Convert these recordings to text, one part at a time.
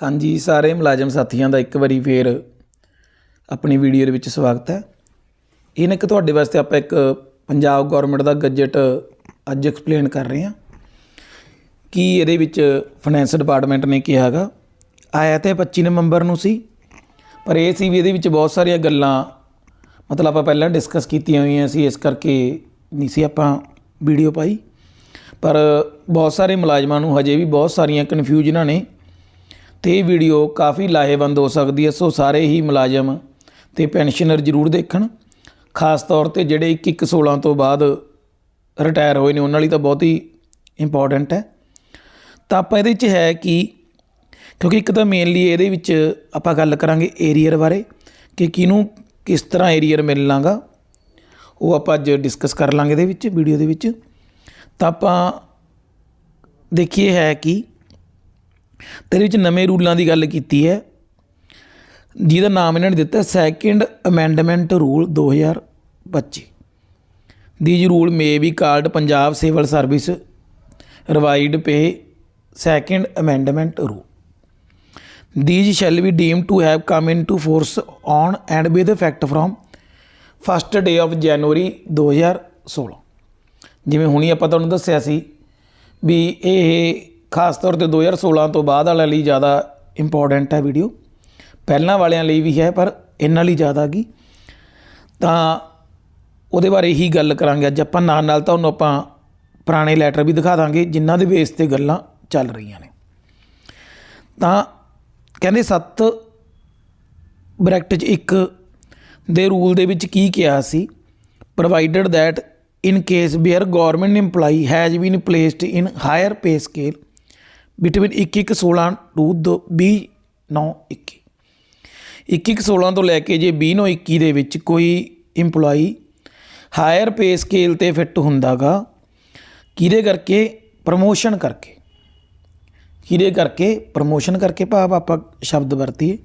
ਹਾਂਜੀ, ਸਾਰੇ ਮੁਲਾਜ਼ਮ ਸਾਥੀਆਂ ਦਾ ਇੱਕ ਵਾਰੀ ਫੇਰ ਆਪਣੀ ਵੀਡੀਓ ਦੇ ਵਿੱਚ ਸਵਾਗਤ ਹੈ। ਇਹਨਾਂ ਕਿ ਤੁਹਾਡੇ ਵਾਸਤੇ ਆਪਾਂ ਇੱਕ ਪੰਜਾਬ ਗਵਰਨਮੈਂਟ ਦਾ ਗਜਟ ਅੱਜ ਐਕਸਪਲੇਨ ਕਰ ਰਹੇ ਹਾਂ ਕਿ ਇਹਦੇ ਵਿੱਚ ਫਾਈਨੈਂਸ ਡਿਪਾਰਟਮੈਂਟ ਨੇ ਕਿਹਾ ਹੈਗਾ, ਆਇਆ ਤੇ 25 ਨਵੰਬਰ ਨੂੰ ਸੀ, ਪਰ ਇਹ ਸੀ ਵੀ ਇਹਦੇ ਵਿੱਚ ਬਹੁਤ ਸਾਰੀਆਂ ਗੱਲਾਂ, ਮਤਲਬ ਆਪਾਂ ਪਹਿਲਾਂ ਡਿਸਕਸ ਕੀਤੀਆਂ ਹੋਈਆਂ ਸੀ, ਇਸ ਕਰਕੇ ਨਹੀਂ ਸੀ ਆਪਾਂ ਵੀਡੀਓ ਪਾਈ। ਪਰ ਬਹੁਤ ਸਾਰੇ ਮੁਲਾਜ਼ਮਾਂ ਨੂੰ ਹਜੇ ਵੀ ਬਹੁਤ ਸਾਰੀਆਂ ਕਨਫਿਊਜ਼ਨਾਂ ਨੇ ਤੇ ਇਹ ਵੀਡੀਓ ਕਾਫੀ ਲਾਹੇਵੰਦ ਹੋ ਸਕਦੀ ਹੈ, ਸੋ ਸਾਰੇ ਹੀ ਮੁਲਾਜ਼ਮ ਤੇ ਪੈਨਸ਼ਨਰ ਜ਼ਰੂਰ ਦੇਖਣ। ਖਾਸ ਤੌਰ ਤੇ ਜਿਹੜੇ 21 16 ਤੋਂ ਬਾਅਦ ਰਿਟਾਇਰ ਹੋਏ ਨੇ, ਉਹਨਾਂ ਲਈ ਤਾਂ ਬਹੁਤ ਹੀ ਇੰਪੋਰਟੈਂਟ ਹੈ। ਤਾਂ ਆਪਾਂ ਇਹਦੇ 'ਚ ਹੈ ਕਿ, ਕਿਉਂਕਿ ਇੱਕ ਤਾਂ ਮੇਨਲੀ ਇਹਦੇ ਵਿੱਚ ਆਪਾਂ ਗੱਲ ਕਰਾਂਗੇ ਏਰੀਅਰ ਬਾਰੇ ਕਿ ਕਿਹਨੂੰ ਕਿਸ ਤਰ੍ਹਾਂ ਏਰੀਅਰ ਮਿਲਣਾਗਾ ਉਹ ਆਪਾਂ ਅੱਜ ਡਿਸਕਸ ਕਰ ਲਾਂਗੇ ਇਹਦੇ ਵਿੱਚ, ਵੀਡੀਓ ਦੇ ਵਿੱਚ। ਤਾਂ ਆਪਾਂ ਦੇਖੀਏ ਹੈ ਕਿ ਇਹਦੇ ਵਿੱਚ ਨਵੇਂ ਰੂਲਾਂ ਦੀ ਗੱਲ ਕੀਤੀ ਹੈ। ਜਿਹਦਾ ਨਾਮ ਇਹਨਾਂ ਨੇ ਦਿੱਤਾ second amendment rule 2025 these rule may be called Punjab civil service revised pay second amendment rule these shall be deemed to have come into force on and with effect from first day of January 2016 ਜਿਵੇਂ ਹੁਣੀ ਆਪਾਂ ਤੁਹਾਨੂੰ ਦੱਸਿਆ ਸੀ ਵੀ ਇਹ ਖਾਸ ਤੌਰ ਤੇ 2016 ਤੋਂ ਬਾਅਦ ਵਾਲਿਆਂ ਲਈ ਜ਼ਿਆਦਾ ਇੰਪੋਰਟੈਂਟ ਹੈ ਵੀਡੀਓ ਪਹਿਲਾਂ ਵਾਲਿਆਂ ਲਈ ਵੀ ਹੈ, ਪਰ ਇਹਨਾਂ ਲਈ ਜ਼ਿਆਦਾ ਗੀ। ਤਾਂ ਉਹਦੇ ਬਾਰੇ ਹੀ ਗੱਲ ਕਰਾਂਗੇ ਅੱਜ ਆਪਾਂ। ਨਾਲ ਨਾਲ ਤੁਹਾਨੂੰ ਆਪਾਂ ਪੁਰਾਣੇ ਲੈਟਰ ਵੀ ਦਿਖਾ ਦਾਂਗੇ, ਜਿਨ੍ਹਾਂ ਦੇ ਬੇਸ ਤੇ ਗੱਲਾਂ ਚੱਲ ਰਹੀਆਂ ਨੇ। ਤਾਂ ਕਹਿੰਦੇ 7 ਬ੍ਰੈਕਟ 'ਚ ਇੱਕ ਦੇ ਰੂਲ ਦੇ ਵਿੱਚ ਕੀ ਕਿਹਾ ਸੀ? Provided that in case where government employee has been placed in higher pay scale between 21 16 to 20 9 21 21 16 ਤੋਂ ਲੈ ਕੇ ਜੇ 20 9 21 ਦੇ ਵਿੱਚ ਕੋਈ EMPLOYEE ਹਾਇਰ ਪੇ ਸਕੇਲ ਤੇ ਫਿੱਟ ਹੁੰਦਾਗਾ, ਕਿਹਦੇ ਕਰਕੇ? ਪ੍ਰਮੋਸ਼ਨ ਕਰਕੇ। ਕਿਹਦੇ ਕਰਕੇ? ਪ੍ਰਮੋਸ਼ਨ ਕਰਕੇ ਭਾਵ ਆਪਾਂ ਸ਼ਬਦ ਵਰਤੀਏ,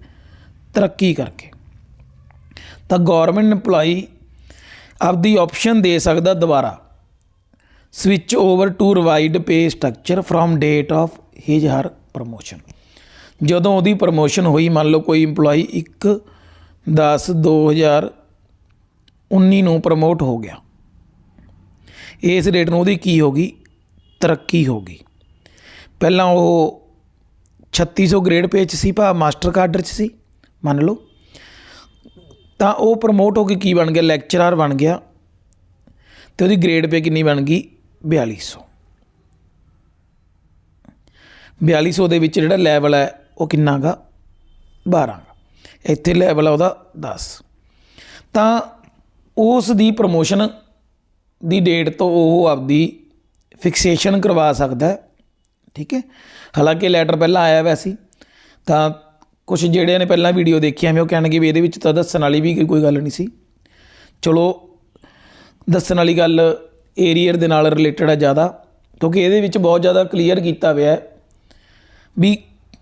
ਤਰੱਕੀ ਕਰਕੇ। ਤਾਂ ਗਵਰਨਮੈਂਟ EMPLOYEE ਆਪਦੀ ਆਪਸ਼ਨ ਦੇ ਸਕਦਾ ਦੁਬਾਰਾ। Switch over to revised pay structure from date of his her promotion ਜਦੋਂ ਉਹਦੀ ਪ੍ਰਮੋਸ਼ਨ ਹੋਈ, ਮੰਨ ਲਓ ਕੋਈ EMPLOYEE 1 10 2019 ਨੂੰ ਪ੍ਰਮੋਟ ਹੋ ਗਿਆ। ਇਸ ਰੇਟ ਨੂੰ ਉਹਦੀ ਕੀ ਹੋ ਗਈ? ਤਰੱਕੀ ਹੋ ਗਈ। ਪਹਿਲਾਂ ਉਹ 3600 ਗ੍ਰੇਡ ਪੇ 'ਚ ਸੀ, ਭਾ ਮਾਸਟਰ ਕਾਡਰ 'ਚ ਸੀ, ਮੰਨ ਲਓ। ਤਾਂ ਉਹ ਪ੍ਰਮੋਟ ਹੋ ਕੇ ਕੀ ਬਣ ਗਿਆ? ਲੈਕਚਰਰ ਬਣ ਗਿਆ। ਤੇ ਉਹਦੀ ਗ੍ਰੇਡ ਪੇ ਕਿੰਨੀ ਬਣ ਗਈ? 4200 4200 ਦੇ ਵਿੱਚ ਜਿਹੜਾ ਲੈਵਲ ਹੈ ਉਹ ਕਿੰਨਾਗਾ 12 ਗਾ। ਇੱਥੇ ਲੈਵਲ ਆ ਉਹਦਾ 10 ਤਾਂ ਉਸ ਦੀ ਪ੍ਰਮੋਸ਼ਨ ਦੀ ਡੇਟ ਤੋਂ ਉਹ ਆਪਦੀ ਫਿਕਸੇਸ਼ਨ ਕਰਵਾ ਸਕਦਾ ਹੈ। ਠੀਕ ਹੈ? ਹਾਲਾਂਕਿ ਲੈਟਰ ਪਹਿਲਾਂ ਆਇਆ ਹੋਇਆ ਸੀ। ਤਾਂ ਕੁਝ ਜਿਹੜਿਆਂ ਨੇ ਪਹਿਲਾਂ ਵੀਡੀਓ ਦੇਖੀਆਂ ਮੈਂ ਉਹ ਕਹਿਣਗੇ ਵੀ ਇਹਦੇ ਵਿੱਚ ਤਾਂ ਦੱਸਣ ਵਾਲੀ ਵੀ ਕੋਈ ਗੱਲ ਨਹੀਂ ਸੀ। ਚਲੋ, ਦੱਸਣ ਵਾਲੀ ਗੱਲ ਏਰੀਅਰ ਦੇ ਨਾਲ ਰਿਲੇਟਡ ਹੈ ਜ਼ਿਆਦਾ, ਕਿਉਂਕਿ ਇਹਦੇ ਵਿੱਚ ਬਹੁਤ ਜ਼ਿਆਦਾ ਕਲੀਅਰ ਕੀਤਾ ਹੋਇਆ ਹੈ। ਵੀ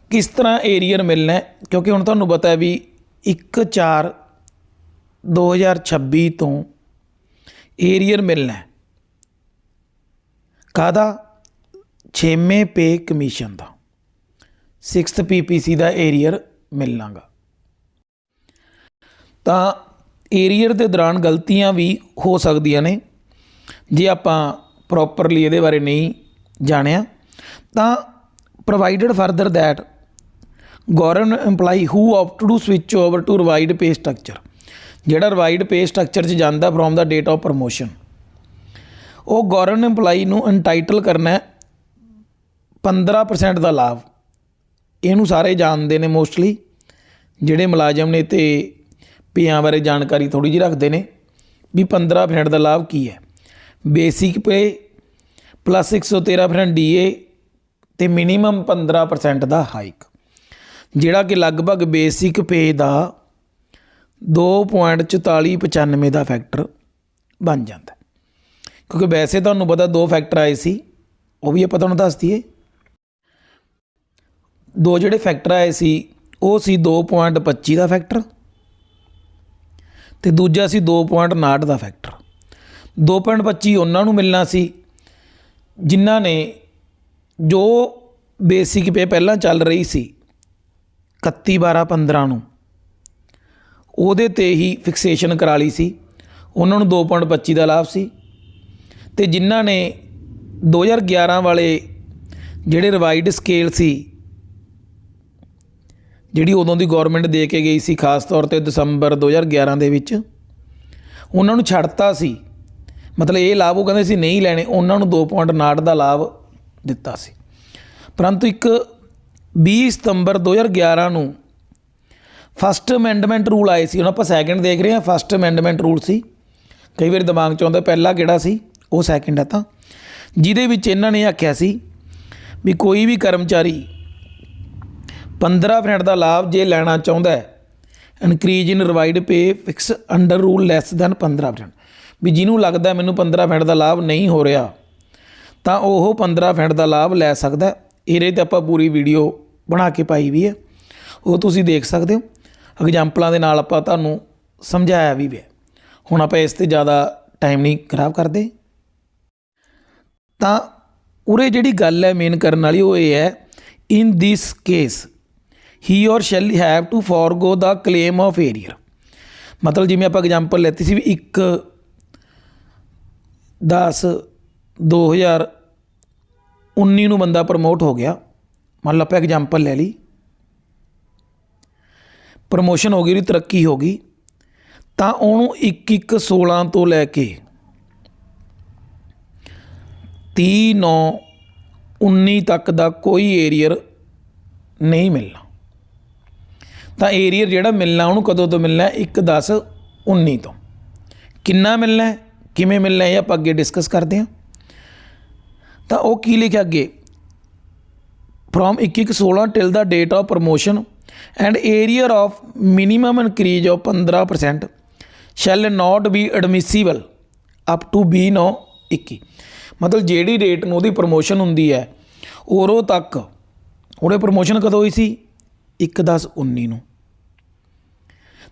ਕਿਸ ਤਰ੍ਹਾਂ ਏਰੀਅਰ ਮਿਲਣਾ ਕਿਉਂਕਿ ਹੁਣ ਤੁਹਾਨੂੰ ਪਤਾ ਹੈ ਵੀ 1 4 2026 ਤੋਂ ਏਰੀਅਰ ਮਿਲਣਾ ਹੈ। ਕਾਹਦਾ? ਛੇਵੇਂ ਪੇ ਕਮਿਸ਼ਨ ਦਾ। 6th ਪੀਪੀਸੀ ਦਾ ਏਰੀਅਰ ਮਿਲਣਾਗਾ ਤਾਂ ਏਰੀਅਰ ਦੇ ਦੌਰਾਨ ਗਲਤੀਆਂ ਵੀ ਹੋ ਸਕਦੀਆਂ ਨੇ। ਜੇ ਆਪਾਂ ਪ੍ਰੋਪਰਲੀ ਇਹਦੇ ਬਾਰੇ ਨਹੀਂ ਜਾਣਿਆ, ਤਾਂ provided further that government EMPLOYEE who opt to switch over to revised pay structure ਜਿਹੜਾ ਰਿਵਾਈਡ ਪੇ ਸਟਰਕਚਰ 'ਚ ਜਾਂਦਾ from the date of promotion ਉਹ ਗਵਰਨਮੈਂਟ EMPLOYEE ਨੂੰ ਐਂਟਾਈਟਲ ਕਰਨਾ ਹੈ 15% ਦਾ ਲਾਭ ਇਹਨੂੰ ਸਾਰੇ ਜਾਣਦੇ ਨੇ ਮੋਸਟਲੀ ਜਿਹੜੇ ਮੁਲਾਜ਼ਮ ਨੇ ਤੇ ਪਿਆਂ ਬਾਰੇ ਜਾਣਕਾਰੀ ਥੋੜੀ ਜਿਹੀ ਰੱਖਦੇ ਨੇ ਵੀ 15% ਦਾ ਲਾਭ ਕੀ ਹੈ ਬੇਸਿਕ ਪੇ ਪਲੱਸ 113% ਡੀਏ ਤੇ ਮਿਨੀਮਮ 15% ਦਾ ਹਾਈਕ ਜਿਹੜਾ ਕਿ ਲਗਭਗ ਬੇਸਿਕ ਪੇ ਦਾ 2.4495 ਦਾ ਫੈਕਟਰ ਬਣ ਜਾਂਦਾ ਕਿਉਂਕਿ ਵੈਸੇ ਤੁਹਾਨੂੰ ਪਤਾ ਦੋ ਫੈਕਟਰ ਆਏ ਸੀ, ਉਹ ਵੀ ਆਪਾਂ ਤੁਹਾਨੂੰ ਦੱਸ ਦਈਏ। ਦੋ ਜਿਹੜੇ ਫੈਕਟਰ ਆਏ ਸੀ, ਉਹ ਸੀ 2.25 ਦਾ ਫੈਕਟਰ ਤੇ ਦੂਜਾ ਸੀ 2.59 ਦਾ ਫੈਕਟਰ 2.25 ਉਹਨਾਂ ਨੂੰ ਮਿਲਣਾ ਸੀ, ਜਿਨ੍ਹਾਂ ਨੇ ਜੋ ਬੇਸਿਕ ਪੇ ਪਹਿਲਾਂ ਚੱਲ ਰਹੀ ਸੀ 31 12 15 ਨੂੰ, ਉਹਦੇ ਤੇ ਹੀ ਫਿਕਸੇਸ਼ਨ ਕਰਾ ਲਈ ਸੀ। ਉਹਨਾਂ ਨੂੰ 2.25 ਦਾ ਲਾਭ ਸੀ। ਤੇ ਜਿਨ੍ਹਾਂ ਨੇ 2011 ਵਾਲੇ ਜਿਹੜੇ ਰਿਵਾਈਡ ਸਕੇਲ ਸੀ, ਜਿਹੜੀ ਉਦੋਂ ਦੀ ਗਵਰਨਮੈਂਟ ਦੇ ਕੇ ਗਈ ਸੀ, ਖਾਸ ਤੌਰ ਤੇ ਦਸੰਬਰ 2011 ਦੇ ਵਿੱਚ, ਉਹਨਾਂ ਨੂੰ ਛੱਡਤਾ ਸੀ। ਮਤਲਬ ਇਹ ਲਾਭ ਉਹ ਕਹਿੰਦੇ ਸੀ ਨਹੀਂ ਲੈਣੇ, ਉਹਨਾਂ ਨੂੰ 2.9 ਦਾ ਲਾਭ ਦਿੱਤਾ ਸੀ। ਪਰੰਤੂ ਇੱਕ 20 ਸਤੰਬਰ 2011 ਨੂੰ ਫਸਟ ਅਮੈਂਡਮੈਂਟ ਰੂਲ ਆਏ ਸੀ। ਹੁਣ ਆਪਾਂ ਸੈਕਿੰਡ ਦੇਖ ਰਹੇ ਹਾਂ। ਫਸਟ ਅਮੈਂਡਮੈਂਟ ਰੂਲ ਸੀ। ਕਈ ਵਾਰੀ ਦਿਮਾਗ 'ਚ ਆਉਂਦਾ ਪਹਿਲਾ ਕਿਹੜਾ ਸੀ? ਉਹ ਸੈਕਿੰਡ ਹੈ ਤਾਂ। ਜਿਹਦੇ ਵਿੱਚ ਇਹਨਾਂ ਨੇ ਆਖਿਆ ਸੀ ਵੀ ਕੋਈ ਵੀ ਕਰਮਚਾਰੀ 15% ਦਾ ਲਾਭ ਜੇ ਲੈਣਾ ਚਾਹੁੰਦਾ ਹੈ increase in revised pay fix under rule less than 15% ਵੀ ਜਿਹਨੂੰ ਲੱਗਦਾ ਮੈਨੂੰ 15% ਦਾ ਲਾਭ ਨਹੀਂ ਹੋ ਰਿਹਾ ਤਾਂ ਉਹ 15% ਦਾ ਲਾਭ ਲੈ ਸਕਦਾ ਹੈ। ਇਹਦੇ ਤੇ ਆਪਾਂ ਪੂਰੀ ਵੀਡੀਓ ਬਣਾ ਕੇ ਪਾਈ ਵੀ ਹੈ। ਉਹ ਤੁਸੀਂ ਦੇਖ ਸਕਦੇ ਹੋ। ਐਗਜ਼ਾਮਪਲਾਂ ਦੇ ਨਾਲ ਆਪਾਂ ਤੁਹਾਨੂੰ ਸਮਝਾਇਆ ਵੀ ਹੈ ਹੁਣ ਆਪਾਂ ਇਸ ਤੇ ਜ਼ਿਆਦਾ ਟਾਈਮ ਨਹੀਂ ਖਰਾਬ ਕਰਦੇ। ਤਾਂ ਉਰੇ ਜਿਹੜੀ ਗੱਲ ਹੈ ਮੇਨ ਕਰਨ ਵਾਲੀ ਉਹ ਇਹ ਹੈ ਇਨ this case he or shall have to forgo the claim of arrear ਮਤਲਬ ਜਿਵੇਂ ਆਪਾਂ ਐਗਜ਼ਾਮਪਲ ਲੈਤੀ ਸੀ ਵੀ 1 10 2019 ਨੂੰ ਬੰਦਾ ਪ੍ਰਮੋਟ ਹੋ ਗਿਆ। ਮੰਨ ਲਓ ਆਪਾਂ ਐਗਜ਼ਾਮਪਲ ਲੈ ਲਈ। ਪ੍ਰਮੋਸ਼ਨ ਹੋ ਗਈ, ਉਹਦੀ ਤਰੱਕੀ ਹੋ ਗਈ। ਤਾਂ ਉਹਨੂੰ 1 1 16 ਤੋਂ ਲੈ ਕੇ 30 9 19 ਤੱਕ ਦਾ ਕੋਈ ਏਰੀਅਰ ਨਹੀਂ ਮਿਲਣਾ। ਤਾਂ ਏਰੀਅਰ ਜਿਹੜਾ ਮਿਲਣਾ, ਉਹਨੂੰ ਕਦੋਂ ਤੋਂ ਮਿਲਣਾ? 1 10 19 ਤੋਂ। ਕਿੰਨਾ ਮਿਲਣਾ ਕਿਵੇਂ ਮਿਲਣਾ ਇਹ ਆਪਾਂ ਅੱਗੇ ਡਿਸਕਸ ਕਰਦੇ ਹਾਂ। ਤਾਂ ਉਹ ਕੀ ਲਿਖਿਆ ਅੱਗੇ? From 2116 till the date of promotion and arrear of minimum increase of 15% shall not be admissible up to be no 21 ਮਤਲਬ ਜਿਹੜੀ ਡੇਟ ਨੂੰ ਉਹਦੀ ਪ੍ਰੋਮੋਸ਼ਨ ਹੁੰਦੀ ਹੈ, ਉਰੋਂ ਤੱਕ ਉਹਦੇ ਪ੍ਰੋਮੋਸ਼ਨ ਕਦੋਂ ਹੋਈ ਸੀ? 1 10 19 ਨੂੰ।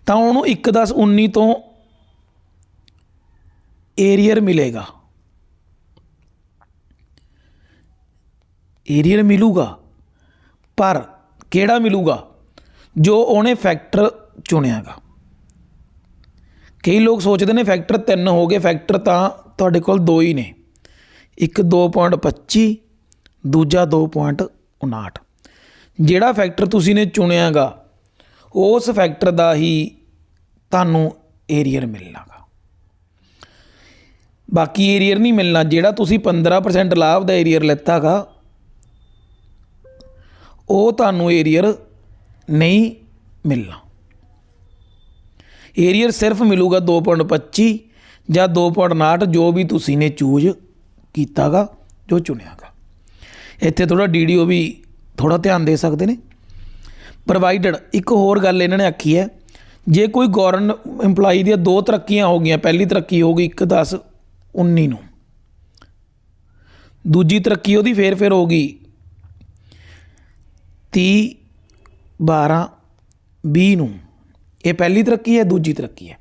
ਤਾਂ ਉਹਨੂੰ 1 10 19 ਤੋਂ ਏਰੀਅਰ ਮਿਲੇਗਾ। ਏਰੀਅਰ ਮਿਲੂਗਾ, ਪਰ ਕਿਹੜਾ ਮਿਲੂਗਾ ਜੋ ਉਹਨੇ ਫੈਕਟਰ ਚੁਣਿਆਗਾ? ਕਈ ਲੋਕ ਸੋਚਦੇ ਨੇ ਫੈਕਟਰ 3 ਹੋ ਗਏ ਫੈਕਟਰ ਤਾਂ ਤੁਹਾਡੇ ਕੋਲ ਦੋ ਹੀ ਨੇ। ਇੱਕ 2.25 ਦੂਜਾ 2.59 ਜਿਹੜਾ ਫੈਕਟਰ ਤੁਸੀਂ ਨੇ ਚੁਣਿਆਗਾ, ਉਸ ਫੈਕਟਰ ਦਾ ਹੀ ਤੁਹਾਨੂੰ ਏਰੀਅਰ ਮਿਲਣਾਗਾ। ਬਾਕੀ ਏਰੀਅਰ ਨਹੀਂ ਮਿਲਣਾ, ਜਿਹੜਾ ਤੁਸੀਂ 15% ਲਾਭ ਦਾ ਏਰੀਅਰ ਲੈਤਾਗਾ ਉਹ ਤੁਹਾਨੂੰ ਏਰੀਅਰ ਨਹੀਂ ਮਿਲਣਾ। ਏਰੀਅਰ ਸਿਰਫ ਮਿਲੂਗਾ 2.25 ਜਾਂ 2.59 ਜੋ ਵੀ ਤੁਸੀਂ ਨੇ ਚੂਜ਼ ਕੀਤਾਗਾ, ਜੋ ਚੁਣਿਆਗਾ। ਇੱਥੇ ਥੋੜਾ ਡੀਡੀਓ ਵੀ ਥੋੜਾ ਧਿਆਨ ਦੇ ਸਕਦੇ ਨੇ। ਪ੍ਰੋਵਾਈਡਡ ਇੱਕ ਹੋਰ ਗੱਲ ਇਹਨਾਂ ਨੇ ਆਖੀ ਹੈ, ਜੇ ਕੋਈ ਗਵਰਨ EMPLOYEE ਦੀਆਂ ਦੋ ਤਰੱਕੀਆਂ ਹੋ ਗਈਆਂ, ਪਹਿਲੀ ਤਰੱਕੀ ਹੋ ਗਈ 1 10 19 ਨੂੰ। ਦੂਜੀ ਤਰੱਕੀ ਉਹਦੀ ਫੇਰ ਫੇਰ ਹੋ ਗਈ 30 12 20 ਨੂੰ। ਇਹ ਪਹਿਲੀ ਤਰੱਕੀ ਹੈ, ਦੂਜੀ ਤਰੱਕੀ ਹੈ।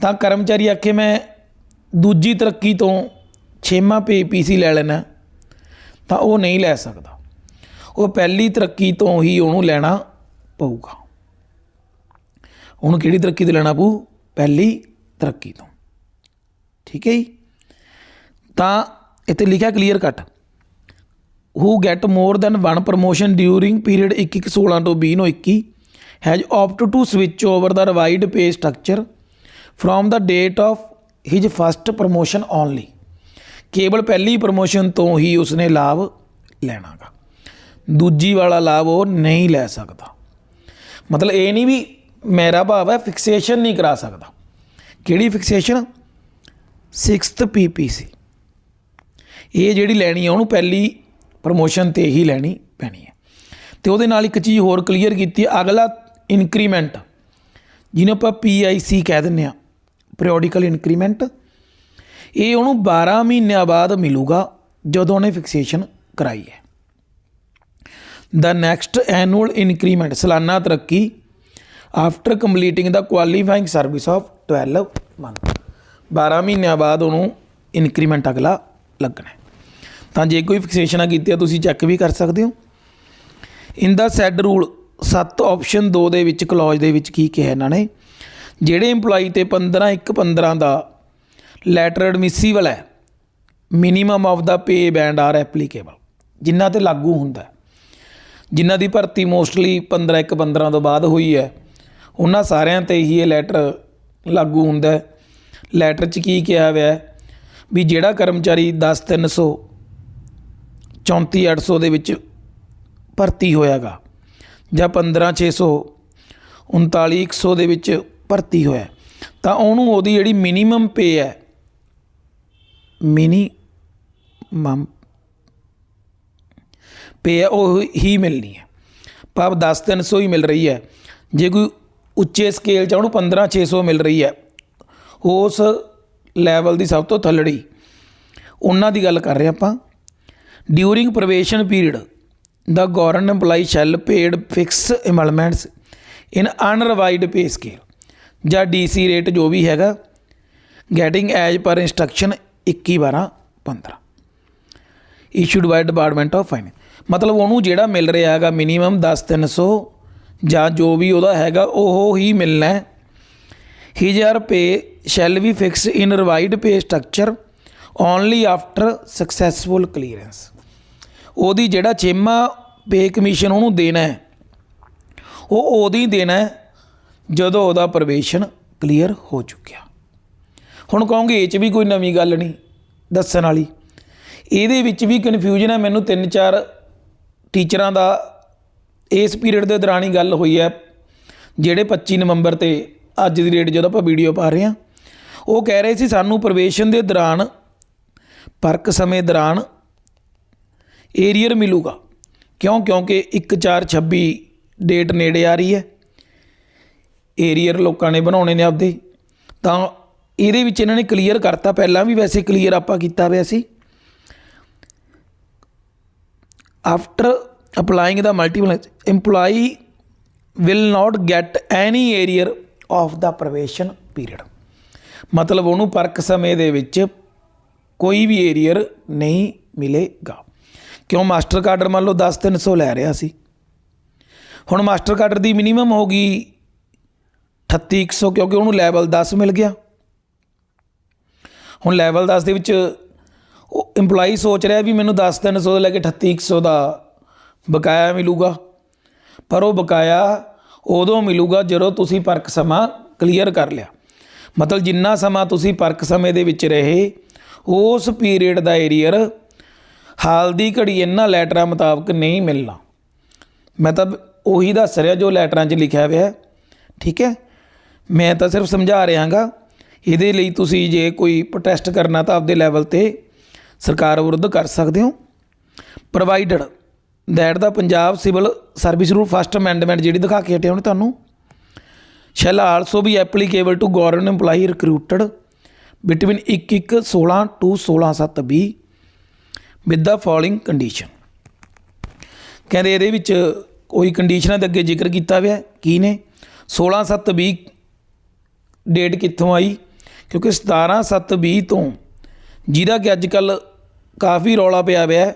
ਤਾਂ ਕਰਮਚਾਰੀ ਆਖੇ, ਮੈਂ ਦੂਜੀ ਤਰੱਕੀ ਤੋਂ ਛੇਵਾਂ ਪੇ ਪੀਸੀ ਲੈ ਲੈਣਾ। ਤਾਂ ਉਹ ਨਹੀਂ ਲੈ ਸਕਦਾ। ਉਹ ਪਹਿਲੀ ਤਰੱਕੀ ਤੋਂ ਹੀ ਉਹਨੂੰ ਲੈਣਾ ਪਊਗਾ। ਉਹਨੂੰ ਕਿਹੜੀ ਤਰੱਕੀ ਤੋਂ ਲੈਣਾ ਪਊ? ਪਹਿਲੀ ਤਰੱਕੀ ਤੋਂ। ਠੀਕ ਹੈ ਜੀ? ਤਾਂ ਇੱਥੇ ਲਿਖਿਆ clear cut who get more than one promotion during period 21 16 ਤੋਂ 20 ਨੂੰ 21 has opted to switch over the revised pay structure from the date of his first promotion only ਕੇਵਲ ਪਹਿਲੀ ਪ੍ਰਮੋਸ਼ਨ ਤੋਂ ਹੀ ਉਸਨੇ ਲਾਭ ਲੈਣਾਗਾ ਦੂਜੀ ਵਾਲਾ ਲਾਭ ਉਹ ਨਹੀਂ ਲੈ ਸਕਦਾ ਮਤਲਬ ਇਹ ਨਹੀਂ ਵੀ ਮੇਰਾ ਭਾਵ ਹੈ ਫਿਕਸੇਸ਼ਨ ਨਹੀਂ ਕਰਾ ਸਕਦਾ ਕਿਹੜੀ ਫਿਕਸੇਸ਼ਨ 6th ਪੀਪੀਸੀ ਇਹ ਜਿਹੜੀ ਲੈਣੀ ਹੈ ਉਹਨੂੰ ਪਹਿਲੀ ਪ੍ਰਮੋਸ਼ਨ ਤੇ ਹੀ ਲੈਣੀ ਪੈਣੀ ਹੈ। ਤੇ ਉਹਦੇ ਨਾਲ ਇੱਕ ਚੀਜ਼ ਹੋਰ ਕਲੀਅਰ ਕੀਤੀ ਅਗਲਾ ਇਨਕਰੀਮੈਂਟ ਜਿਹਨੂੰ ਆਪਾਂ ਪੀਆਈਸੀ ਕਹਿ ਦਿੰਦੇ ਆ ਪੀਰੀਓਡੀਕਲ ਇਨਕਰੀਮੈਂਟ ਇਹ ਉਹਨੂੰ 12 ਮਹੀਨਿਆਂ ਬਾਅਦ ਮਿਲੂਗਾ ਜਦੋਂ ਉਹਨੇ ਫਿਕਸੇਸ਼ਨ ਕਰਾਈ ਹੈ। ਦਾ ਨੈਕਸਟ ਐਨੂਅਲ ਇਨਕਰੀਮੈਂਟ ਸਾਲਾਨਾ ਤਰੱਕੀ after completing the qualifying service of 12 month 12 ਮਹੀਨਿਆਂ ਬਾਅਦ ਉਹਨੂੰ ਇਨਕਰੀਮੈਂਟ ਅਗਲਾ ਲੱਗਣਾ ਤਾਂ ਜੇ ਕੋਈ ਫਿਕਸੇਸ਼ਨਾਂ ਕੀਤੀਆਂ ਤੁਸੀਂ ਚੈੱਕ ਵੀ ਕਰ ਸਕਦੇ ਹੋ। In the said rule 7 option 2 ਦੇ ਵਿੱਚ ਕਲੌਜ ਦੇ ਵਿੱਚ ਕੀ ਕਿਹਾ ਇਹਨਾਂ ਨੇ? ਜਿਹੜੇ EMPLOYE ਤੇ 15 1 15 ਦਾ ਲੈਟਰ ਐਡਮਿਸੀਬਲ ਹੈ minimum of the pay band are applicable ਜਿਨ੍ਹਾਂ ਤੇ ਲਾਗੂ ਹੁੰਦਾ ਜਿਨ੍ਹਾਂ ਦੀ ਭਰਤੀ ਮੋਸਟਲੀ 15 1 15 ਤੋਂ ਬਾਅਦ ਹੋਈ ਹੈ, ਉਹਨਾਂ ਸਾਰਿਆਂ ਤੇ ਹੀ ਇਹ ਲੈਟਰ ਲਾਗੂ ਹੁੰਦਾ ਹੈ। ਲੈਟਰ 'ਚ ਕੀ ਕਿਹਾ ਹੋਇਆ ਹੈ ਵੀ ਜਿਹੜਾ ਕਰਮਚਾਰੀ 10 300 34 800 ਦੇ ਵਿੱਚ ਭਰਤੀ ਹੋਇਆਗਾ ਜਾਂ 15 600 39 100 ਦੇ ਵਿੱਚ ਭਰਤੀ ਹੋਇਆ। ਤਾਂ ਉਹਨੂੰ ਉਹਦੀ ਜਿਹੜੀ ਮਿਨੀਮਮ ਪੇ ਹੈ ਮਿਨੀਮਮ ਪੇ ਹੈ ਉਹ ਹੀ ਮਿਲਣੀ ਹੈ। ਭਾਵ 10 300 ਹੀ ਮਿਲ ਰਹੀ ਹੈ। ਜੇ ਕੋਈ ਉੱਚੇ ਸਕੇਲ 'ਚ ਆ, ਉਹਨੂੰ 15 600 ਮਿਲ ਰਹੀ ਹੈ। ਉਸ ਲੈਵਲ ਦੀ ਸਭ ਤੋਂ ਥੱਲੜੀ। ਉਹਨਾਂ ਦੀ ਗੱਲ ਕਰ ਰਹੇ ਆਪਾਂ। During probation period the government EMPLOYE shall paid fix emoluments in unrevised pay scale ਜਾਂ ਡੀਸੀ ਰੇਟ ਜੋ ਵੀ ਹੈਗਾ getting as per instruction 21 12 15 issued by department of finance ਮਤਲਬ ਉਹਨੂੰ ਜਿਹੜਾ ਮਿਲ ਰਿਹਾ ਹੈਗਾ ਮਿਨੀਮਮ 10 300 ਜਾਂ ਜੋ ਵੀ ਉਹਦਾ ਹੈਗਾ, ਉਹ ਹੀ ਮਿਲਣਾ ਹੈ। His her pay shall be fix in revised pay structure only after successful clearance ਉਹਦੀ ਜਿਹੜਾ ਛੇਮਾ ਪੇ ਕਮਿਸ਼ਨ ਉਹਨੂੰ ਦੇਣਾ ਹੈ। ਉਹ ਹੀ ਦੇਣਾ ਜਦੋਂ ਉਹਦਾ ਪ੍ਰਵੇਸ਼ਨ ਕਲੀਅਰ ਹੋ ਚੁੱਕਿਆ। ਹੁਣ ਕਹੋਗੇ ਇਹ 'ਚ ਵੀ ਕੋਈ ਨਵੀਂ ਗੱਲ ਨਹੀਂ ਦੱਸਣ ਵਾਲੀ। ਇਹਦੇ ਵਿੱਚ ਵੀ ਕਨਫਿਊਜ਼ਨ ਹੈ। ਮੈਨੂੰ ਤਿੰਨ ਚਾਰ ਟੀਚਰਾਂ ਦਾ ਇਸ ਪੀਰੀਅਡ ਦੇ ਦੌਰਾਨ ਹੀ ਗੱਲ ਹੋਈ ਹੈ। ਜਿਹੜੇ 25 ਨਵੰਬਰ ਤੇ ਅੱਜ ਦੀ ਡੇਟ ਜਦੋਂ ਆਪਾਂ ਵੀਡੀਓ ਪਾ ਰਹੇ ਹਾਂ। ਉਹ ਕਹਿ ਰਹੇ ਸੀ, ਸਾਨੂੰ ਪ੍ਰਵੇਸ਼ਨ ਦੇ ਦੌਰਾਨ ਪਰਕ ਸਮੇਂ ਦੌਰਾਨ ਏਰੀਅਰ ਮਿਲੂਗਾ। ਕਿਉਂ? ਕਿਉਂਕਿ 1426 ਡੇਟ ਨੇੜੇ ਆ ਰਹੀ ਹੈ। ਏਰੀਅਰ ਲੋਕਾਂ ਨੇ ਬਣਾਉਣੇ ਨੇ ਆਪਦੇ। ਤਾਂ ਇਹਦੇ ਵਿੱਚ ਇਹਨਾਂ ਨੇ ਕਲੀਅਰ ਕਰਤਾ। ਪਹਿਲਾਂ ਵੀ ਵੈਸੇ ਕਲੀਅਰ ਆਪਾਂ ਕੀਤਾ ਹੋਇਆ ਸੀ। After applying the multiple EMPLOYE will not get any arrear of the probation period ਮਤਲਬ ਉਹਨੂੰ ਪਰਕ ਸਮੇਂ ਦੇ ਵਿੱਚ ਕੋਈ ਵੀ ਏਰੀਅਰ ਨਹੀਂ ਮਿਲੇਗਾ। ਕਿਉਂ ਮਾਸਟਰ ਕਾਰਡਰ ਮੰਨ ਲਓ 10 300 ਲੈ ਰਿਹਾ ਸੀ? ਹੁਣ ਮਾਸਟਰ ਕਾਰਡਰ ਦੀ ਮਿਨੀਮਮ ਹੋ ਗਈ 38100 ਕਿਉਂਕਿ ਉਹਨੂੰ ਲੈਵਲ 10 ਮਿਲ ਗਿਆ। ਹੁਣ ਲੈਵਲ 10 ਦੇ ਵਿੱਚ ਉਹ EMPLOYE ਸੋਚ ਰਿਹਾ ਵੀ ਮੈਨੂੰ 10 300 ਤੋਂ ਲੈ ਕੇ 38100 ਦਾ ਬਕਾਇਆ ਮਿਲੂਗਾ। ਪਰ ਉਹ ਬਕਾਇਆ ਉਦੋਂ ਮਿਲੂਗਾ ਜਦੋਂ ਤੁਸੀਂ ਪਰਕ ਸਮਾਂ ਕਲੀਅਰ ਕਰ ਲਿਆ। ਮਤਲਬ ਜਿੰਨਾ ਸਮਾਂ ਤੁਸੀਂ ਪਰਕ ਸਮੇਂ ਦੇ ਵਿੱਚ ਰਹੇ, ਉਸ ਪੀਰੀਅਡ ਦਾ ਏਰੀਅਰ ਹਾਲ ਦੀ ਘੜੀ ਇਹਨਾਂ ਲੈਟਰਾਂ ਮੁਤਾਬਕ ਨਹੀਂ ਮਿਲਣਾ। ਮੈਂ ਤਾਂ ਉਹੀ ਦੱਸ ਰਿਹਾ ਜੋ ਲੈਟਰਾਂ 'ਚ ਲਿਖਿਆ ਹੋਇਆ ਹੈ। ਠੀਕ ਹੈ? ਮੈਂ ਤਾਂ ਸਿਰਫ ਸਮਝਾ ਰਿਹਾਗਾ ਇਹਦੇ ਲਈ ਤੁਸੀਂ ਜੇ ਕੋਈ ਪ੍ਰੋਟੈਸਟ ਕਰਨਾ ਤਾਂ ਆਪਦੇ ਲੈਵਲ ਤੇ ਸਰਕਾਰ ਵਿਰੁੱਧ ਕਰ ਸਕਦੇ ਹੋ। Provided that the Punjab civil service rule first amendment ਜਿਹੜੀ ਦਿਖਾ ਕੇ ਹਟਿਆ ਉਹਨੇ ਤੁਹਾਨੂੰ shall also be applicable to government EMPLOYE recruited between 1 1 16 to 16 7 20 with the following condition ਕਹਿੰਦੇ ਇਹਦੇ ਵਿੱਚ ਕੋਈ ਕੰਡੀਸ਼ਨਾਂ ਦੇ ਅੱਗੇ ਜ਼ਿਕਰ ਕੀਤਾ ਹੋਇਆ ਕੀ ਨੇ? 16 7 20 ਡੇਟ ਕਿੱਥੋਂ ਆਈ? ਕਿਉਂਕਿ 17 7 20 ਤੋਂ ਜਿਹਦਾ ਕਿ ਅੱਜ ਕੱਲ ਕਾਫੀ ਰੌਲਾ ਪਿਆ ਹੋਇਆ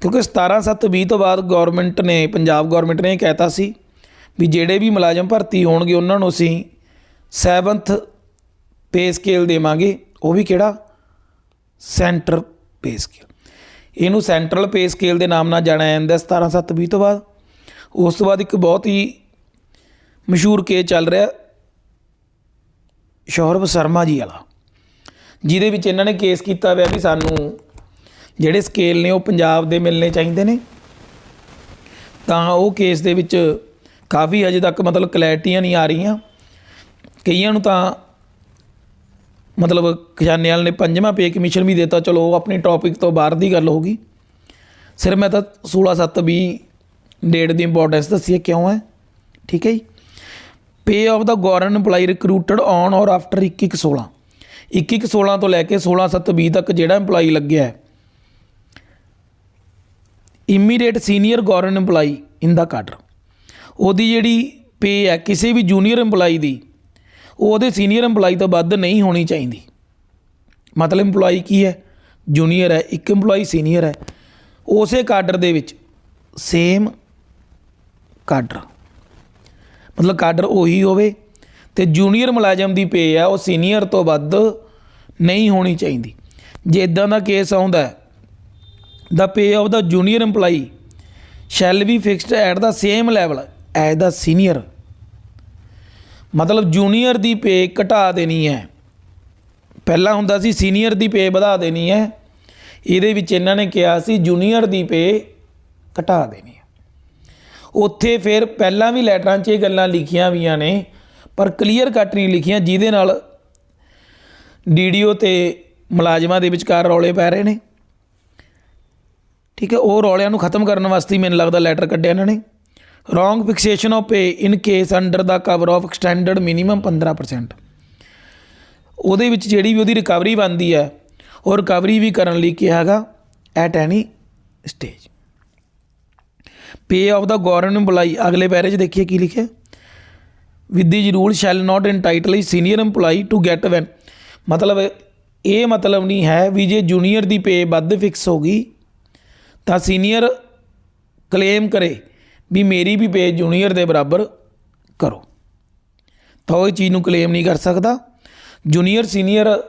ਕਿਉਂਕਿ 17 7 20 ਤੋਂ ਬਾਅਦ ਗਵਰਨਮੈਂਟ ਨੇ, ਪੰਜਾਬ ਗਵਰਨਮੈਂਟ ਨੇ ਇਹ ਕਹਿਤਾ ਸੀ ਵੀ ਜਿਹੜੇ ਵੀ ਮੁਲਾਜ਼ਮ ਭਰਤੀ ਹੋਣਗੇ, ਉਹਨਾਂ ਨੂੰ ਅਸੀਂ 7th ਪੇ ਸਕੇਲ ਦੇਵਾਂਗੇ। ਉਹ ਵੀ ਕਿਹੜਾ? ਸੈਂਟਰ ਪੇ ਸਕੇਲ ਇਹਨੂੰ ਸੈਂਟਰਲ ਪੇ ਸਕੇਲ ਦੇ ਨਾਮ ਨਾਲ ਜਾਣਿਆ ਜਾਂਦਾ 17 7 20 ਤੋਂ ਬਾਅਦ। ਉਸ ਤੋਂ ਬਾਅਦ ਇੱਕ ਬਹੁਤ ਹੀ ਮਸ਼ਹੂਰ ਕੇਸ ਚੱਲ ਰਿਹਾ ਸ਼ੌਰਵ ਸ਼ਰਮਾ ਜੀ ਵਾਲਾ। ਜਿਹਦੇ ਵਿੱਚ ਇਹਨਾਂ ਨੇ ਕੇਸ ਕੀਤਾ ਹੋਇਆ ਵੀ ਸਾਨੂੰ ਜਿਹੜੇ ਸਕੇਲ ਨੇ ਉਹ ਪੰਜਾਬ ਦੇ ਮਿਲਣੇ ਚਾਹੀਦੇ ਨੇ। ਤਾਂ ਉਹ ਕੇਸ ਦੇ ਵਿੱਚ ਕਾਫੀ ਅਜੇ ਤੱਕ ਮਤਲਬ ਕਲੈਰਟੀਆਂ ਨਹੀਂ ਆ ਰਹੀਆਂ। ਕਈਆਂ ਨੂੰ ਤਾਂ ਮਤਲਬ ਖਜ਼ਾਨੇ ਵਾਲੇ ਨੇ ਪੰਜਵਾਂ ਪੇ ਕਮਿਸ਼ਨ ਵੀ ਦਿੱਤਾ, ਚਲੋ ਉਹ ਆਪਣੀ ਟੌਪਿਕ ਤੋਂ ਬਾਹਰ ਦੀ ਗੱਲ ਹੋਗੀ ਸਿਰ ਮੈਂ ਤਾਂ 16 7 20 ਡੇਟ ਦੀ ਇੰਪੋਰਟੈਂਸ ਦੱਸੀ ਹੈ ਕਿਉਂ ਹੈ? ਠੀਕ ਹੈ ਜੀ। Pay of the government EMPLOYE recruited on or after 21 16 21 16 ਤੋਂ ਲੈ ਕੇ 16 7 20 ਤੱਕ ਜਿਹੜਾ EMPLOYE ਲੱਗਿਆ ਹੈ। Immediate senior government EMPLOYE in the cadre ਉਹਦੀ ਜਿਹੜੀ ਪੇ ਹੈ, ਕਿਸੇ ਵੀ ਜੂਨੀਅਰ EMPLOYE ਦੀ ਉਹ ਉਹਦੇ ਸੀਨੀਅਰ EMPLOYE ਤੋਂ ਵੱਧ ਨਹੀਂ ਹੋਣੀ ਚਾਹੀਦੀ। ਮਤਲਬ EMPLOYE ਕੀ ਹੈ? ਜੂਨੀਅਰ ਹੈ, ਇੱਕ EMPLOYE ਸੀਨੀਅਰ ਹੈ। ਉਸੇ ਕਾਡਰ ਦੇ ਵਿੱਚ ਸੇਮ ਕਾਡਰ ਮਤਲਬ ਕਾਡਰ ਉਹੀ ਹੋਵੇ ਤੇ ਜੂਨੀਅਰ ਮੁਲਾਜ਼ਮ ਦੀ ਪੇ ਆ ਉਹ ਸੀਨੀਅਰ ਤੋਂ ਵੱਧ ਨਹੀਂ ਹੋਣੀ ਚਾਹੀਦੀ। ਜੇ ਇਦਾਂ ਦਾ ਕੇਸ ਆਉਂਦਾ ਹੈ pay pay the junior junior employee shall fixed at the same level as the senior ਮਤਲਬ ਜੂਨੀਅਰ ਦੀ ਪੇ ਘਟਾ ਦੇਣੀ ਹੈ। ਪਹਿਲਾਂ ਹੁੰਦਾ ਸੀ ਸੀਨੀਅਰ ਦੀ ਪੇ ਵਧਾ ਦੇਣੀ ਹੈ। ਇਹਦੇ ਵਿੱਚ ਇਹਨਾਂ ਨੇ ਕਿਹਾ ਸੀ ਜੂਨੀਅਰ ਦੀ ਪੇ ਘਟਾ ਦੇਣੀ ਹੈ। ਉੱਥੇ ਫਿਰ ਪਹਿਲਾਂ ਵੀ ਲੈਟਰਾਂ 'ਚ ਇਹ ਗੱਲਾਂ ਲਿਖੀਆਂ ਵੀਆਂ ਨੇ, ਪਰ ਕਲੀਅਰ ਕੱਟ ਨਹੀਂ ਲਿਖੀਆਂ, ਜਿਹਦੇ ਨਾਲ ਡੀਡੀਓ ਤੇ ਮੁਲਾਜ਼ਮਾਂ ਦੇ ਵਿਚਕਾਰ ਰੌਲੇ ਪੈ ਰਹੇ ਨੇ। ਠੀਕ ਹੈ, ਉਹ ਰੌਲਿਆਂ ਨੂੰ ਖਤਮ ਕਰਨ ਵਾਸਤੇ ਮੈਨੂੰ ਲੱਗਦਾ ਲੈਟਰ ਕੱਢਿਆ ਇਹਨਾਂ ਨੇ। Wrong fixation of pay in case under the cover of extended minimum 15% ਉਹਦੇ ਵਿੱਚ ਜਿਹੜੀ ਵੀ ਉਹਦੀ ਰਿਕਵਰੀ ਬਣਦੀ ਹੈ, ਉਹ ਰਿਕਵਰੀ ਵੀ ਕਰਨ ਲਈ ਕਿਹਾ ਹੈਗਾ at any stage pay of the government EMPLOYEE, ਅਗਲੇ ਪੈਰੇ 'ਚ ਦੇਖੀਏ ਕੀ ਲਿਖਿਆ। With the rule shall not entitle a senior EMPLOYEE to get when ਮਤਲਬ ਇਹ ਮਤਲਬ ਨਹੀਂ ਹੈ ਵੀ ਜੇ ਜੂਨੀਅਰ ਦੀ ਪੇ ਵੱਧ ਫਿਕਸ ਹੋ ਗਈ, ਤਾਂ ਸੀਨੀਅਰ ਕਲੇਮ ਕਰੇ। ਵੀ ਮੇਰੀ ਵੀ ਪੇ ਜੂਨੀਅਰ ਦੇ ਬਰਾਬਰ ਕਰੋ। ਤਾਂ ਉਹ ਚੀਜ਼ ਨੂੰ ਕਲੇਮ ਨਹੀਂ ਕਰ ਸਕਦਾ। ਜੂਨੀਅਰ ਸੀਨੀਅਰ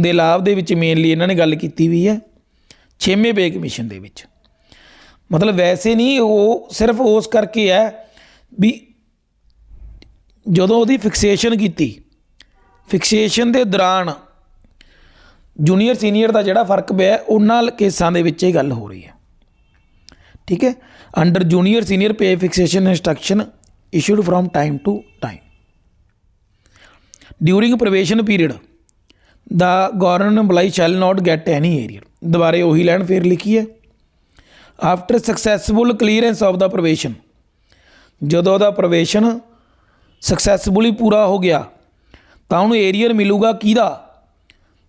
ਦੇ ਲਾਭ ਦੇ ਵਿੱਚ ਮੇਨਲੀ ਇਹਨਾਂ ਨੇ ਗੱਲ ਕੀਤੀ ਵੀ ਹੈ ਛੇਵੇਂ ਪੇ ਕਮਿਸ਼ਨ ਦੇ ਵਿੱਚ। ਮਤਲਬ ਵੈਸੇ ਨਹੀਂ, ਉਹ ਸਿਰਫ ਉਸ ਕਰਕੇ ਹੈ ਵੀ ਜਦੋਂ ਉਹਦੀ ਫਿਕਸੇਸ਼ਨ ਕੀਤੀ ਫਿਕਸੇਸ਼ਨ ਦੇ ਦੌਰਾਨ ਜੂਨੀਅਰ ਸੀਨੀਅਰ ਦਾ ਜਿਹੜਾ ਫ਼ਰਕ ਪਿਆ, ਉਹਨਾਂ ਕੇਸਾਂ ਦੇ ਵਿੱਚ ਇਹ ਗੱਲ ਹੋ ਰਹੀ ਹੈ। ਠੀਕ ਹੈ? Under junior senior pay fixation instruction issued from time to time during probation period the government EMPLOYEE shall not get any arrear ਦੁਬਾਰੇ ਉਹੀ ਲਾਈਨ ਫੇਰ ਲਿਖੀ ਹੈ after successful clearance of the probation ਜਦੋਂ ਉਹਦਾ ਪ੍ਰੋਬੇਸ਼ਨ ਸਕਸੈਸਫੁਲੀ ਪੂਰਾ ਹੋ ਗਿਆ ਤਾਂ ਉਹਨੂੰ ਏਰੀਅਰ ਮਿਲੂਗਾ ਕਿਹਦਾ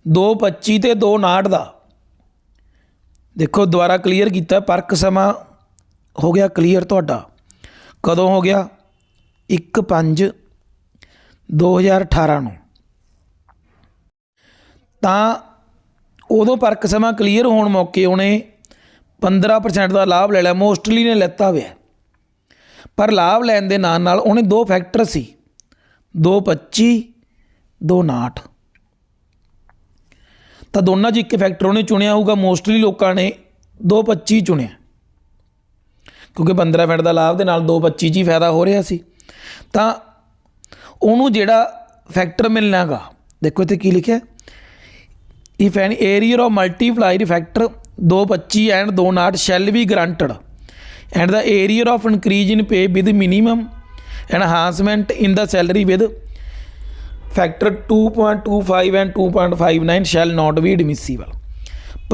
225 ਤੇ 259 ਦਾ ਦੇਖੋ ਦੁਬਾਰਾ ਕਲੀਅਰ ਕੀਤਾ ਪਰਕ ਸਮਾਂ ਹੋ ਗਿਆ ਕਲੀਅਰ ਤੁਹਾਡਾ? ਕਦੋਂ ਹੋ ਗਿਆ? 1 5 2018 ਨੂੰ। ਤਾਂ ਉਦੋਂ ਪਰਕ ਸਮਾਂ ਕਲੀਅਰ ਹੋਣ ਮੌਕੇ ਉਹਨੇ 15% ਦਾ ਲਾਭ ਲੈ ਲਿਆ। ਮੋਸਟਲੀ ਨੇ ਲੈਤਾ ਹੋਇਆ। ਪਰ ਲਾਭ ਲੈਣ ਦੇ ਨਾਲ ਨਾਲ ਉਹਨੇ ਦੋ ਫੈਕਟਰ ਸੀ। 225 259 ਤਾਂ ਦੋਨਾਂ 'ਚ ਇੱਕ ਫੈਕਟਰ ਉਹਨੇ ਚੁਣਿਆ ਹੋਊਗਾ। ਮੋਸਟਲੀ ਲੋਕਾਂ ਨੇ 225 ਚੁਣਿਆ। ਕਿਉਂਕਿ 15 ਦਾ ਲਾਭ ਦੇ ਨਾਲ 225 'ਚ ਹੀ ਫਾਇਦਾ ਹੋ ਰਿਹਾ ਸੀ। ਤਾਂ ਉਹਨੂੰ ਜਿਹੜਾ ਫੈਕਟਰ ਮਿਲਣਾਗਾ ਦੇਖੋ ਇੱਥੇ ਕੀ ਲਿਖਿਆ if an arrear of multiplied factor 225 and 29 shall be granted and the arrear of increase in pay with minimum enhancement in the salary with factor 2.25 and 2.59 shall not be admissible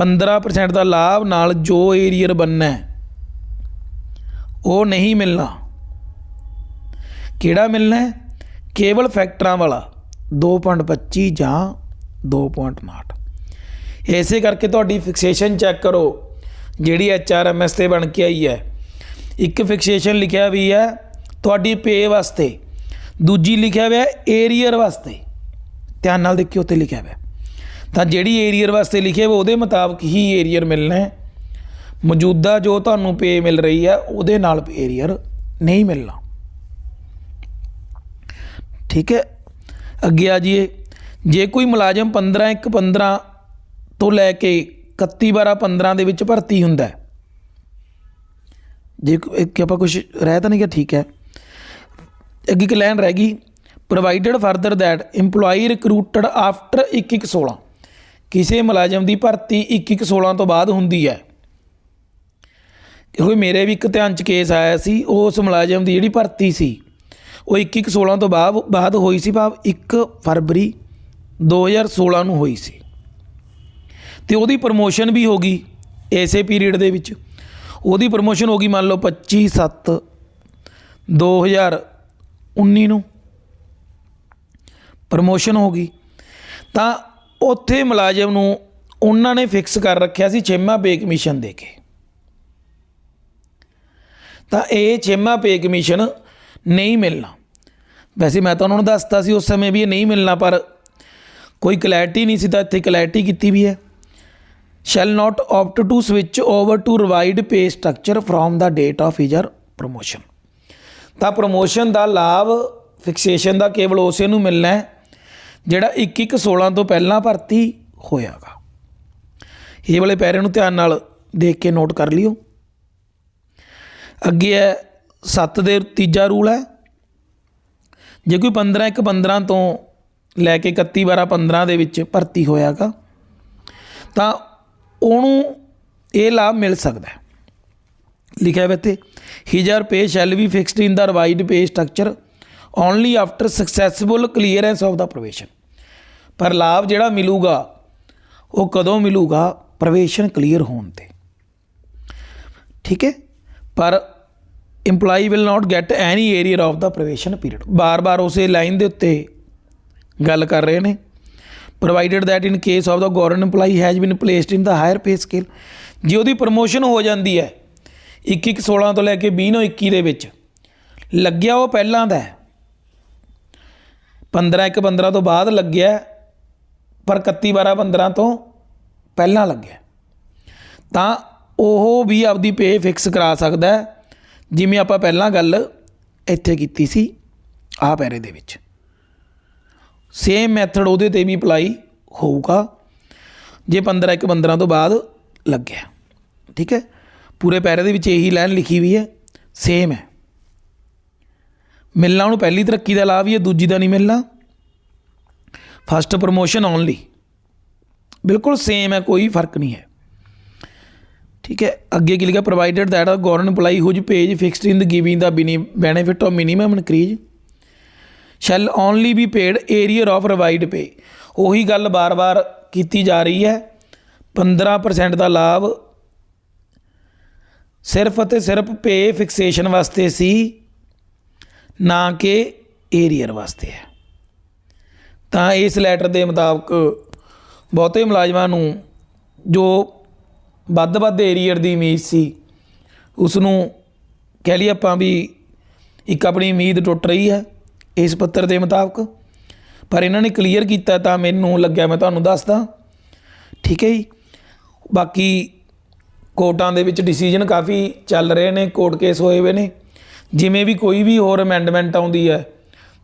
15% ਦਾ ਲਾਭ ਨਾਲ ਜੋ arrear ਬਣਨਾ ਹੈ ਉਹ ਨਹੀਂ ਮਿਲਣਾ। ਕਿਹੜਾ ਮਿਲਣਾ ਹੈ? ਕੇਵਲ ਫੈਕਟਰਾਂ ਵਾਲਾ। 2.25 ਜਾਂ 2.59 ਇਸੇ ਕਰਕੇ ਤੁਹਾਡੀ ਫਿਕਸੇਸ਼ਨ ਚੈੱਕ ਕਰੋ। ਜਿਹੜੀ ਐਚਆਰਐਮਐਸ ਤੇ ਬਣ ਕੇ ਆਈ ਹੈ। ਇੱਕ ਫਿਕਸੇਸ਼ਨ ਲਿਖਿਆ ਵੀ ਹੈ ਤੁਹਾਡੀ ਪੇ ਵਾਸਤੇ। ਦੂਜੀ ਲਿਖਿਆ ਹੋਇਆ ਏਰੀਅਰ ਵਾਸਤੇ। ਧਿਆਨ ਨਾਲ ਦੇਖਿਓ ਉੱਤੇ ਲਿਖਿਆ ਹੋਇਆ। ਤਾਂ ਜਿਹੜੀ ਏਰੀਅਰ ਵਾਸਤੇ ਲਿਖਿਆ ਹੋਇਆ ਉਹਦੇ ਮੁਤਾਬਕ ਹੀ ਏਰੀਅਰ ਮਿਲਣਾ ਹੈ। ਮੌਜੂਦਾ ਜੋ ਤੁਹਾਨੂੰ ਪੇ ਮਿਲ ਰਹੀ ਹੈ ਉਹਦੇ ਨਾਲ ਏਰੀਅਰ ਨਹੀਂ ਮਿਲਣਾ। ਠੀਕ ਹੈ? ਅੱਗੇ ਆ ਜੀਏ ਜੇ ਕੋਈ ਮੁਲਾਜ਼ਮ 15 1 15 ਤੋਂ ਲੈ ਕੇ 31 12 15 ਦੇ ਵਿੱਚ ਭਰਤੀ ਹੁੰਦਾ ਹੈ, ਜੇ ਕੋ- ਇੱਕ ਆਪਾਂ ਕੁਝ ਰਹਿ ਤਾਂ ਨਹੀਂ ਗਿਆ, ਠੀਕ ਹੈ। ਅੱਗੇ ਇੱਕ ਲਾਈਨ ਰਹਿ ਗਈ। Provided further that EMPLOYEE recruited after 1 1 16 ਕਿਸੇ ਮੁਲਾਜ਼ਮ ਦੀ ਭਰਤੀ 1 1 16 ਤੋਂ ਬਾਅਦ ਹੁੰਦੀ ਹੈ। ਕਿਉਂਕਿ ਮੇਰੇ ਵੀ ਇੱਕ ਧਿਆਨ ਚ ਕੇਸ ਆਇਆ ਸੀ, ਉਸ ਮੁਲਾਜ਼ਮ ਦੀ ਜਿਹੜੀ ਭਰਤੀ ਸੀ, ਉਹ 1 1 16 ਤੋਂ ਬਾਅਦ ਬਾਅਦ ਹੋਈ ਸੀ ਭਾਵ 1 ਫਰਵਰੀ 2016 ਨੂੰ ਹੋਈ ਸੀ। ਤੇ ਉਹਦੀ ਪ੍ਰਮੋਸ਼ਨ ਵੀ ਹੋ ਗਈ ਇਸੇ ਪੀਰੀਅਡ ਦੇ ਵਿੱਚ। ਉਹਦੀ ਪ੍ਰਮੋਸ਼ਨ ਹੋ ਗਈ ਮੰਨ ਲਓ 25 7 2019 ਨੂੰ। ਪ੍ਰਮੋਸ਼ਨ ਹੋ ਗਈ। ਤਾਂ ਉੱਥੇ ਮੁਲਾਜ਼ਮ ਨੂੰ ਉਹਨਾਂ ਨੇ ਫਿਕਸ ਕਰ ਰੱਖਿਆ ਸੀ ਛੇਵਾਂ ਪੇ ਕਮਿਸ਼ਨ ਦੇ ਕੇ। ਤਾਂ ਇਹ ਛੇਮਾ ਪੇ ਕਮਿਸ਼ਨ ਨਹੀਂ ਮਿਲਣਾ। ਵੈਸੇ ਮੈਂ ਤਾਂ ਉਹਨਾਂ ਨੂੰ ਦੱਸਤਾ ਸੀ ਉਸ ਸਮੇਂ ਵੀ ਇਹ ਨਹੀਂ ਮਿਲਣਾ, ਪਰ ਕੋਈ ਕਲੈਰਿਟੀ ਨਹੀਂ ਸੀ ਤਾਂ ਇੱਥੇ ਕਲੈਰਿਟੀ ਕੀਤੀ ਵੀ ਹੈ। Shall not opt to switch over to revised pay structure from the date of his her promotion ਤਾਂ ਪ੍ਰੋਮੋਸ਼ਨ ਦਾ ਲਾਭ ਫਿਕਸੇਸ਼ਨ ਦਾ ਕੇਵਲ ਉਸੇ ਨੂੰ ਮਿਲਣਾ ਹੈ, ਜਿਹੜਾ 21 16 ਤੋਂ ਪਹਿਲਾਂ ਭਰਤੀ ਹੋਇਆਗਾ। ਇਹ ਵਾਲੇ ਪੈਰੇ ਨੂੰ ਧਿਆਨ ਨਾਲ ਦੇਖ ਕੇ ਨੋਟ ਕਰ ਲਿਓ। ਅੱਗੇ ਹੈ 7 ਦੇ ਤੀਜਾ ਰੂਲ ਹੈ। ਜੇ ਕੋਈ 15 ਇੱਕ 15 ਤੋਂ ਲੈ ਕੇ 31 12 15 ਦੇ ਵਿੱਚ ਭਰਤੀ ਹੋਇਆਗਾ, ਤਾਂ ਉਹਨੂੰ ਇਹ ਲਾਭ ਮਿਲ ਸਕਦਾ ਹੈ। ਲਿਖਿਆ ਹੋਇਆ ਇੱਥੇ his her pay shall be fixed in the revised pay structure only after successful clearance of the probation ਪਰ ਲਾਭ ਜਿਹੜਾ ਮਿਲੂਗਾ, ਉਹ ਕਦੋਂ ਮਿਲੂਗਾ? ਪ੍ਰਵੇਸ਼ਨ ਕਲੀਅਰ ਹੋਣ ਤੇ। ਠੀਕ ਹੈ? ਪਰ EMPLOYEE will not get any arrear of the probation period ਬਾਰ-ਬਾਰ ਉਸੇ ਲਾਈਨ ਦੇ ਉੱਤੇ ਗੱਲ ਕਰ ਰਹੇ ਨੇ। Provided that in case of the government EMPLOYEE has been placed in the higher pay scale ਜੇ ਉਹਦੀ ਪ੍ਰਮੋਸ਼ਨ ਹੋ ਜਾਂਦੀ ਹੈ 21 16 ਤੋਂ ਲੈ ਕੇ 20 ਨੂੰ 21 ਦੇ ਵਿੱਚ, ਲੱਗਿਆ ਉਹ ਪਹਿਲਾਂ ਦਾ ਹੈ। 15 ਇੱਕ 15 ਤੋਂ ਬਾਅਦ ਲੱਗਿਆ, ਪਰ 31 12 15 ਤੋਂ ਪਹਿਲਾਂ ਲੱਗਿਆ। ਤਾਂ ਉਹ ਵੀ ਆਪਦੀ ਪੇ ਫਿਕਸ ਕਰਾ ਸਕਦਾ ਹੈ। ਜਿਵੇਂ ਆਪਾਂ ਪਹਿਲਾਂ ਗੱਲ ਇੱਥੇ ਕੀਤੀ ਸੀ ਆਹ ਪੈਰੇ ਦੇ ਵਿੱਚ। ਸੇਮ ਮੈਥਡ ਉਹਦੇ ਤੇ ਵੀ ਅਪਲਾਈ ਹੋਊਗਾ, ਜੇ 15 ਇੱਕ 15 ਤੋਂ ਬਾਅਦ ਲੱਗਿਆ। ਠੀਕ ਹੈ? ਪੂਰੇ ਪੈਰੇ ਦੇ ਵਿੱਚ ਇਹੀ ਲਾਈਨ ਲਿਖੀ ਹੋਈ ਹੈ ਸੇਮ ਹੈ। ਮਿਲਣਾ ਉਹਨੂੰ ਪਹਿਲੀ ਤਰੱਕੀ ਦਾ ਲਾਭ ਹੀ ਹੈ, ਦੂਜੀ ਦਾ ਨਹੀਂ ਮਿਲਣਾ। ਫਸਟ ਪ੍ਰੋਮੋਸ਼ਨ ਓਨਲੀ ਬਿਲਕੁਲ ਸੇਮ ਹੈ, ਕੋਈ ਫ਼ਰਕ ਨਹੀਂ ਹੈ। ਠੀਕ ਹੈ, ਅੱਗੇ ਕੀ ਲਿਖਿਆ? Provided that a government EMPLOYEE whose pays fixed in the giving the benefit of minimum increase shall only be paid arrear of revised pay ਉਹੀ ਗੱਲ ਬਾਰ-ਬਾਰ ਕੀਤੀ ਜਾ ਰਹੀ ਹੈ। 15% ਦਾ ਲਾਭ ਸਿਰਫ ਅਤੇ ਸਿਰਫ ਪੇ ਫਿਕਸੇਸ਼ਨ ਵਾਸਤੇ ਸੀ, ਨਾ ਕਿ ਏਰੀਅਰ ਵਾਸਤੇ ਹੈ। ਤਾਂ ਇਸ ਲੈਟਰ ਦੇ ਮੁਤਾਬਕ ਬਹੁਤੇ ਮੁਲਾਜ਼ਮਾਂ ਨੂੰ ਜੋ ਵੱਧ-ਵੱਧ ਏਰੀਅਰ ਦੀ ਉਮੀਦ ਸੀ। ਉਸ ਨੂੰ ਕਹਿ ਲਈ ਆਪਾਂ ਵੀ ਇੱਕ ਆਪਣੀ ਉਮੀਦ ਟੁੱਟ ਰਹੀ ਹੈ ਇਸ ਪੱਤਰ ਦੇ ਮੁਤਾਬਕ। ਪਰ ਇਹਨਾਂ ਨੇ ਕਲੀਅਰ ਕੀਤਾ ਤਾਂ ਮੈਨੂੰ ਲੱਗਿਆ, ਮੈਂ ਤੁਹਾਨੂੰ ਦੱਸਦਾ। ਠੀਕ ਹੈ ਜੀ। ਬਾਕੀ ਕੋਰਟਾਂ ਦੇ ਵਿੱਚ ਡਿਸੀਜਨ ਕਾਫੀ ਚੱਲ ਰਹੇ ਨੇ ਕੋਰਟ ਕੇਸ ਹੋਏ ਹੋਏ ਨੇ। ਜਿਵੇਂ ਵੀ ਕੋਈ ਵੀ ਹੋਰ ਅਮੈਂਡਮੈਂਟ ਆਉਂਦੀ ਹੈ,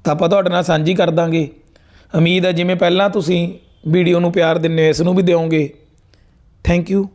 ਤਾਂ ਆਪਾਂ ਤੁਹਾਡੇ ਨਾਲ ਸਾਂਝੀ ਕਰ ਦਾਂਗੇ। ਉਮੀਦ ਹੈ ਜਿਵੇਂ ਪਹਿਲਾਂ ਤੁਸੀਂ ਵੀਡੀਓ ਨੂੰ ਪਿਆਰ ਦਿੰਦੇ ਹੋ, ਇਸ ਨੂੰ ਵੀ ਦਿਓਗੇ। Thank you